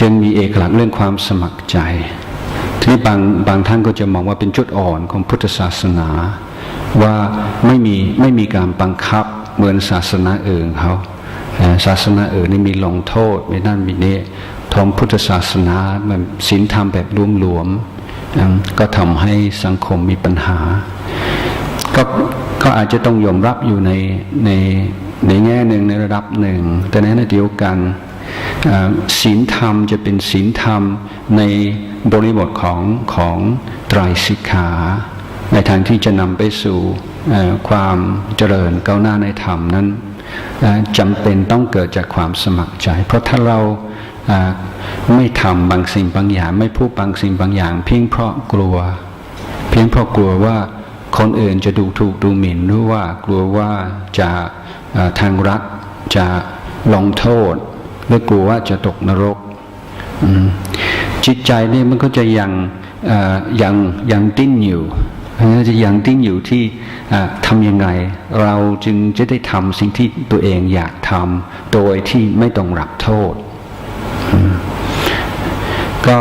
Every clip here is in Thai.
จึงมีเอกลักษณ์เรื่องความสมัครใจ ทีนี้บางบางท่านก็จะมองว่าเป็นจุดอ่อนของพุทธศาสนา ว่าไม่มีไม่มีการบังคับเหมือนศาสนาอื่นเขาศาสนาอื่นนี่มีลงโทษมีนั่นมีนี่ทองพุทธศาสนามันศีลธรรมแบบรวมๆอืมก็ทำให้สังคมมีปัญหา ก็ก็อาจจะต้องยอมรับอยู่ในในในแง่หนึ่งในระดับหนึ่ง แต่ในขณะเดียวกัน ศีลธรรมจะเป็นศีลธรรมในบริบทของของไตรสิกขา ในทางที่จะนำไปสู่ความเจริญก้าวหน้าในธรรมนั้นจำเป็นต้องเกิดจากความสมัครใจ เพราะถ้าเราไม่ทำบางสิ่งบางอย่าง ไม่พูดบางสิ่งบางอย่าง เพียงเพราะกลัว เพียงเพราะกลัวว่าคนอื่นจะดูถูกดูหมิ่นหรือว่ากลัวว่าจะทางรัฐจะลงโทษ หรือกลัวว่าจะตกนรกจิตใจนี่มันก็จะยังยังยังดิ้นอยู่มันจะยังดิ้นอยู่ที่ทำยังไง เราจึงจะได้ทำสิ่งที่ตัวเองอยากทำโดยที่ไม่ต้องรับโทษ ก็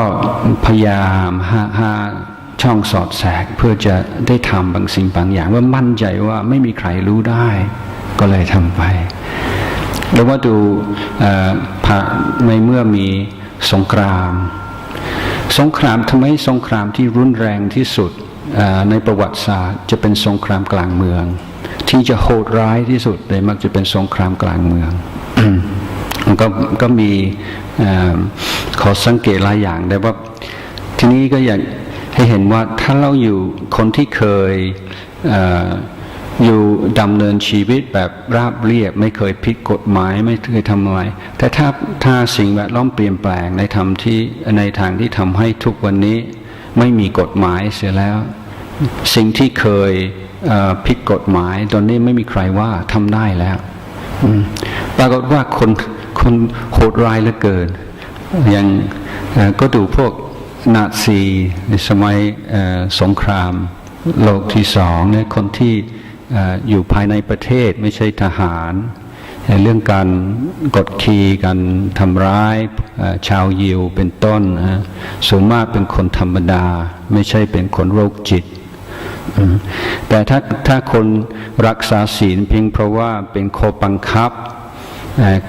พยายามหาหาช่องสอดแสกเพื่อจะได้ทำบางสิ่งบางอย่าง ว่ามั่นใจว่าไม่มีใครรู้ได้ ก็เลยทำไป แล้วว่าดูเอ่อพระในเมื่อมีสงคราม สงครามทำไมสงครามที่รุนแรงที่สุดในประวัติศาสตร์ จะเป็นสงครามกลางเมือง ที่จะโหดร้ายที่สุดเลยมักจะเป็นสงครามกลางเมืองมันก็ก็มีอขอสังเกตหลายอย่างได้ว่าทีนี้ก็อยากให้เห็นว่าถ้าเราอยู่คนที่เคย อยู่ดำเนินชีวิตแบบราบเรียบ ไม่เคยผิดกฎหมายไม่เคยทำอะไร แต่ถ้าถ้าสิ่งแวดล้อมเปลี่ยนแปลงในทำที่ในทางที่ทำให้ทุกวันนี้ไม่มีกฎหมายเสียแล้ว สิ่งที่เคยผิดกฎหมาย ตอนนี้ไม่มีใครว่าทำได้แล้วปรากฏว่าคนคนโหดร้ายเหลือเกินอย่างเอ่อก็ดูพวกนาซีในสมัยสงคราม โลกที่สองเนี่ยคนที่ อยู่ภายในประเทศไม่ใช่ทหารเอ่อเรื่องการกดขี่การทำร้ายชาวยิวเป็นต้นนะฮะส่วนมากเป็นคนธรรมดา ไม่ใช่เป็นคนโรคจิต แต่ถ้าถ้าคนรักษาศีลเพียงเพราะว่าเป็นโคบังคับ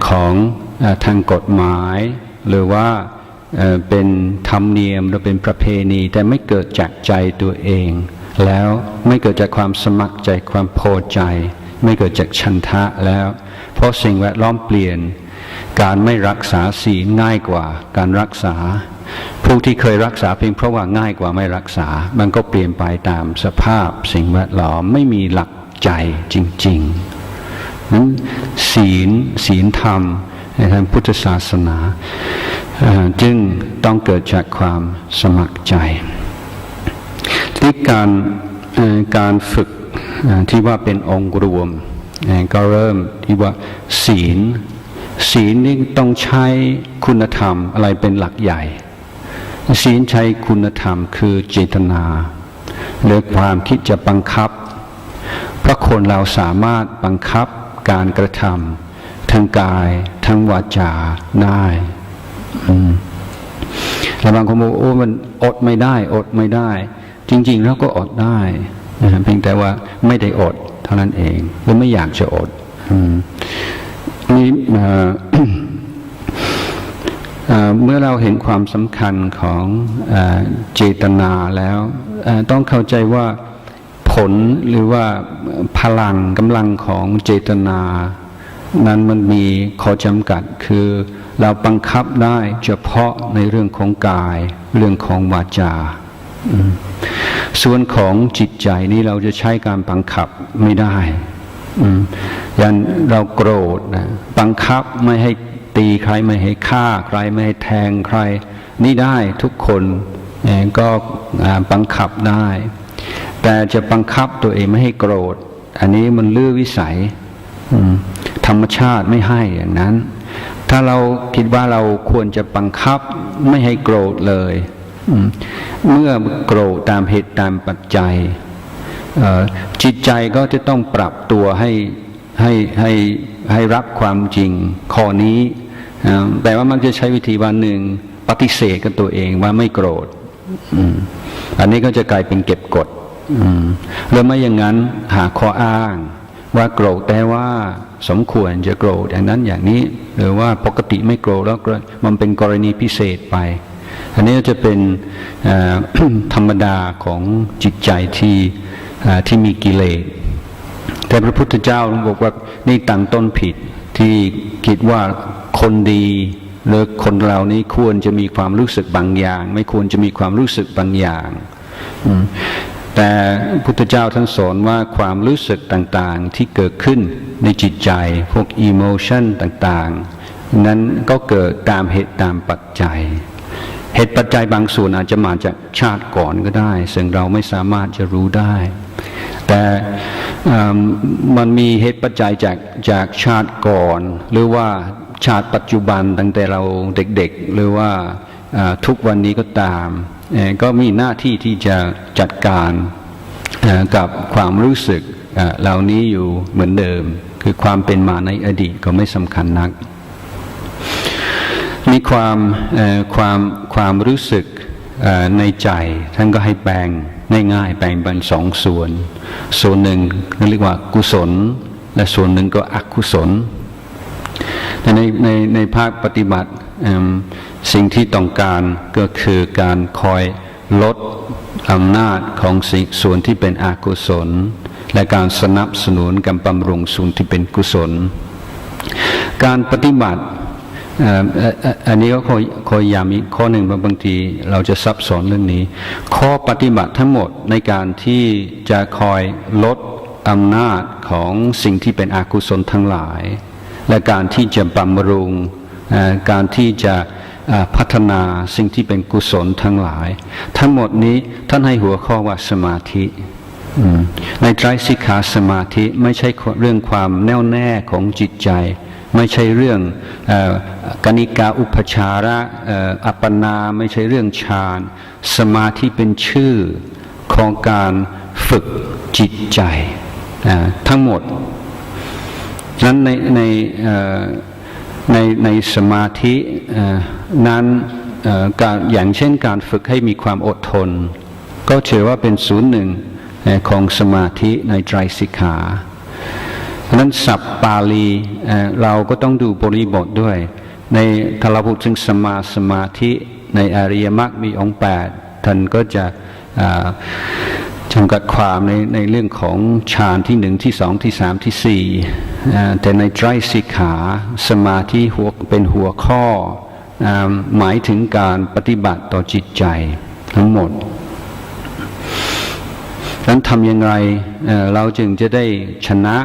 ของทางกฎหมาย หรือว่าเป็นธรรมเนียมหรือเป็นประเพณี แต่ไม่เกิดจากใจตัวเอง แล้วไม่เกิดจากความสมัครใจความพอใจ ไม่เกิดจากชันทะแล้ว เพราะสิ่งแวดล้อมเปลี่ยน การไม่รักษาศีลง่ายกว่าการรักษา ผู้ที่เคยรักษาเพียงเพราะว่าง่ายกว่าไม่รักษา มันก็เปลี่ยนไปตามสภาพสิ่งแวดล้อมไม่มีหลักใจจริงๆนั้นศีลศีลธรรมในทางพุทธศาสนา จึงต้องเกิดจากความสมัครใจ ที่การการฝึกที่ว่าเป็นองค์รวม ก็เริ่มที่ว่าศีล ศีลนี่ต้องใช้คุณธรรมอะไรเป็นหลักใหญ่ ศีลใช้คุณธรรมคือเจตนาหรือความคิดจะบังคับ เพราะคนเราสามารถบังคับการกระทำทั้งกายทั้งวาจาได้แล้วบางคนบอกโอ้มันอดไม่ได้ อดไม่ได้ จริง ๆ แล้วก็อดได้นะเพียงแต่ว่าไม่ได้อดเท่านั้นเองหรือไม่อยากจะอดอืมนี่เมื่อเราเห็นความสำคัญของเจตนาแล้วต้องเข้าใจว่าผลหรือว่าพลังกำลังของเจตนา นั้นมันมีข้อจำกัดคือเราบังคับได้เฉพาะในเรื่องของกาย เรื่องของวาจา ส่วนของจิตใจนี้เราจะใช้การบังคับไม่ได้อย่างเราโกรธนะบังคับไม่ให้ตีใครไม่ให้ฆ่าใครไม่ให้แทงใคร นี่ได้ทุกคนก็บังคับได้ แต่จะบังคับตัวเองไม่ให้โกรธ อันนี้มันเลื่อวิสัยธรรมชาติไม่ให้อย่างนั้น ถ้าเราคิดว่าเราควรจะบังคับไม่ให้โกรธเลย เมื่อโกรธตามเหตุตามปัจจัยจิตใจก็จะต้องปรับตัวให้ให้ให้ให้รับความจริงข้อนี้ แต่ว่ามักจะใช้วิธีว่าหนึ่งปฏิเสธกับตัวเองว่าไม่โกรธอันนี้ก็จะกลายเป็นเก็บกดอืมหรือไม่อย่างนั้นหาข้ออ้าง ว่าโกรธแต่ว่าสมควรจะโกรธอย่างนั้นอย่างนี้ หรือว่าปกติไม่โกรธแล้วมันเป็นกรณีพิเศษไป อันนี้จะเป็นธรรมดาของจิตใจที่ที่มีกิเลสแต่พระพุทธเจ้าบอกว่านี่ตั้งต้นผิดที่คิดว่าคนดีหรือคนเรานี้ควรจะมีความรู้สึกบางอย่าง ไม่ควรจะมีความรู้สึกบางอย่างแต่พุทธเจ้าท่านสอนว่าความรู้สึกต่างๆที่เกิดขึ้นในจิตใจ พวกอิโมชันต่างๆ นั้นก็เกิดตามเหตุตามปัจจัย เหตุปัจจัยบางส่วนอาจจะมาจากชาติก่อนก็ได้ ซึ่งเราไม่สามารถจะรู้ได้ แต่มันมีเหตุปัจจัยจากจากชาติก่อน หรือว่าชาติปัจจุบันตั้งแต่เราเด็กๆ หรือว่าทุกวันนี้ก็ตาม ก็มีหน้าที่ที่จะจัดการกับความรู้สึกเหล่านี้อยู่เหมือนเดิม คือความเป็นมาในอดีตก็ไม่สำคัญนัก มีความความความรู้สึกในใจ ท่านก็ให้แบ่งง่ายๆแบ่งเป็นสองส่วน ส่วนหนึ่งเรียกว่ากุศล และส่วนหนึ่งก็อกุศลแต่ในในในภาคปฏิบัติสิ่งที่ต้องการก็คือการคอยลดอำนาจของสิ่งส่วนที่เป็นอกุศล และการสนับสนุนการบำรุงส่วนที่เป็นกุศล การปฏิบัติ อันนี้ก็ขอขอย้ำอีกข้อหนึ่งบางทีเราจะซับซ้อนเรื่องนี้ ข้อปฏิบัติทั้งหมดในการที่จะคอยลดอำนาจของสิ่งที่เป็นอกุศลทั้งหลาย และการที่จะบำรุงการที่จะพัฒนาสิ่งที่เป็นกุศลทั้งหลาย ทั้งหมดนี้ท่านให้หัวข้อว่าสมาธิในไตรสิกขาสมาธิไม่ใช่เรื่องความแน่วแน่ของจิตใจ ไม่ใช่เรื่องอกนิกาอุปชาระอัปปนาไม่ใช่เรื่องฌานสมาธิเป็นชื่อของการฝึกจิตใจทั้งหมดนั้นในในในในสมาธินั้นเอ่อการอย่างเช่นการฝึกให้มีความอดทน ก็ถือว่าเป็นศูนย์หนึ่งของสมาธิในไตรสิกขาะนั้นศัพท์ปาลีเราก็ต้องดูบริบทด้วย ในถ้าราพูดถึงสมาสมาธิในอริยมรรคมีองค์แปดท่านก็จะจำกัดความในในเรื่องของฌานที่หนึ่งที่สองที่สามที่สี่แต่ในไตรสิกขาสมาธิหัวเป็นหัวข้ออหมายถึงการปฏิบัติต่อจิตใจทั้งหมดดังนั้นทำอย่างไรเราจึงจะได้ชนะ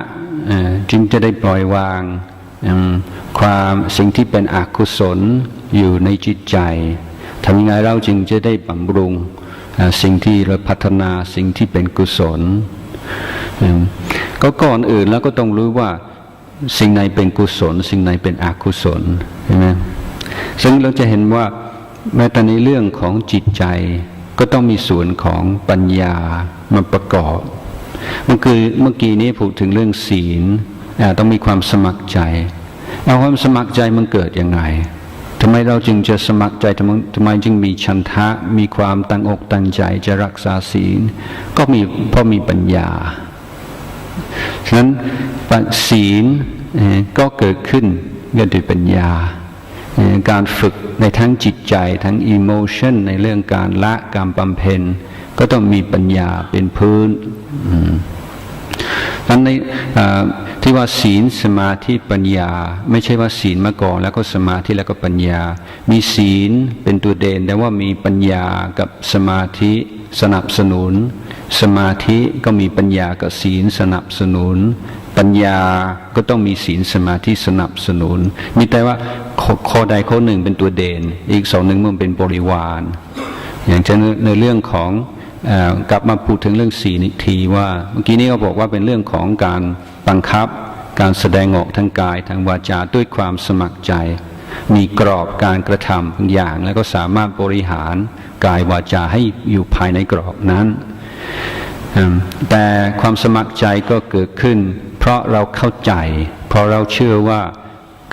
จึงจะได้ปล่อยวางความสิ่งที่เป็นอกุศลอยู่ในจิตใจทำยังไงเราจึงจะได้บำรุงสิ่งที่เราพัฒนาสิ่งที่เป็นกุศล ก็ก่อนอื่นแล้วก็ต้องรู้ว่าสิ่งไหนเป็นกุศล สิ่งไหนเป็นอกุศลใช่ไหมซึ่งเราจะเห็นว่าแม้แต่ในเรื่องของจิตใจ ก็ต้องมีส่วนของปัญญามาประกอบ มันคือเมื่อกี้นี้พูดถึงเรื่องศีลต้องมีความสมัครใจเอาความสมัครใจมันเกิดยังไงทำไมเราจึงจะสมัครใจทำไมทำไมจึงมีชันทะมีความตั้งอกตั้งใจจะรักษาศีล ก็มีเพราะมีปัญญาฉะนั้นศีลก็เกิดขึ้นก็ด้วยปัญญา การฝึกในทั้งจิตใจทั้งอิโมชันในเรื่องการละการบำเพ็ญ ก็ต้องมีปัญญาเป็นพื้นอืมนั้นในที่ว่าศีลสมาธิปัญญา ไม่ใช่ว่าศีลมาก่อน แล้วก็สมาธิแล้วก็ปัญญา มีศีลเป็นตัวเด่นแต่ว่ามีปัญญากับสมาธิสนับสนุน สมาธิก็มีปัญญากับศีลสนับสนุน ปัญญาก็ต้องมีศีลสมาธิสนับสนุน มีแต่ว่าข้อข้อใดข้อหนึ่งเป็นตัวเด่น อีกสองหนึ่งมันเป็นบริวาร อย่างเช่นในเรื่องของ กลับมาพูดถึงเรื่องสีนิทีว่า เมื่อกี้นี้ก็บอกว่าเป็นเรื่องของการบังคับ การแสดงออกทางกายทางวาจาด้วยความสมัครใจ มีกรอบการกระทำบางอย่าง แล้วก็สามารถบริหารกายวาจาให้อยู่ภายในกรอบนั้น แต่ความสมัครใจก็เกิดขึ้น เพราะเราเข้าใจ เพราะเราเชื่อว่า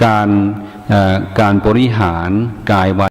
การการบริหารกายวา